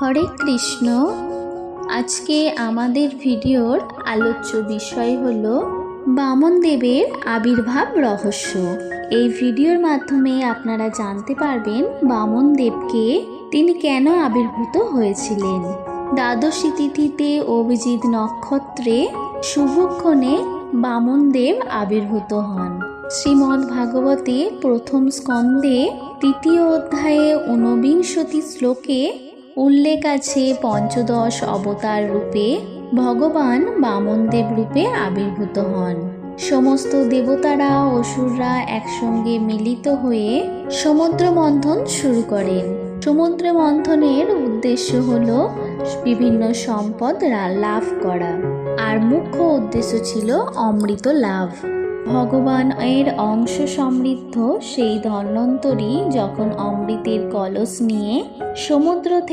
হরে কৃষ্ণ। আজকে আমাদের ভিডিওর আলোচ্য বিষয় হল বামন দেবের আবির্ভাব রহস্য। এই ভিডিওর মাধ্যমে আপনারা জানতে পারবেন বামন দেবকে তিনি কেন আবির্ভূত হয়েছিলেন। দ্বাদশী তিথিতে অভিজিৎ নক্ষত্রে শুভক্ষণে বামন দেব আবির্ভূত হন। শ্রীমদ্ ভাগবতে প্রথম স্কন্ধে তৃতীয় অধ্যায়ে ঊনবিংশতি শ্লোকে উল্লেখ আছে পঞ্চদশ অবতার রূপে ভগবান বামনদেব রূপে আবির্ভূত হন। সমস্ত দেবতারা অসুররা একসঙ্গে মিলিত হয়ে সমুদ্র মন্থন শুরু করেন। সমুদ্র মন্থনের উদ্দেশ্য হল বিভিন্ন সম্পদ লাভ করা। আর মুখ্য উদ্দেশ্য ছিল অমৃত লাভ। ভগবান এর অংশ সমৃদ্ধ সেই ধন্বন্তরী যখন অমৃতের কলস নিয়ে সমুদ্র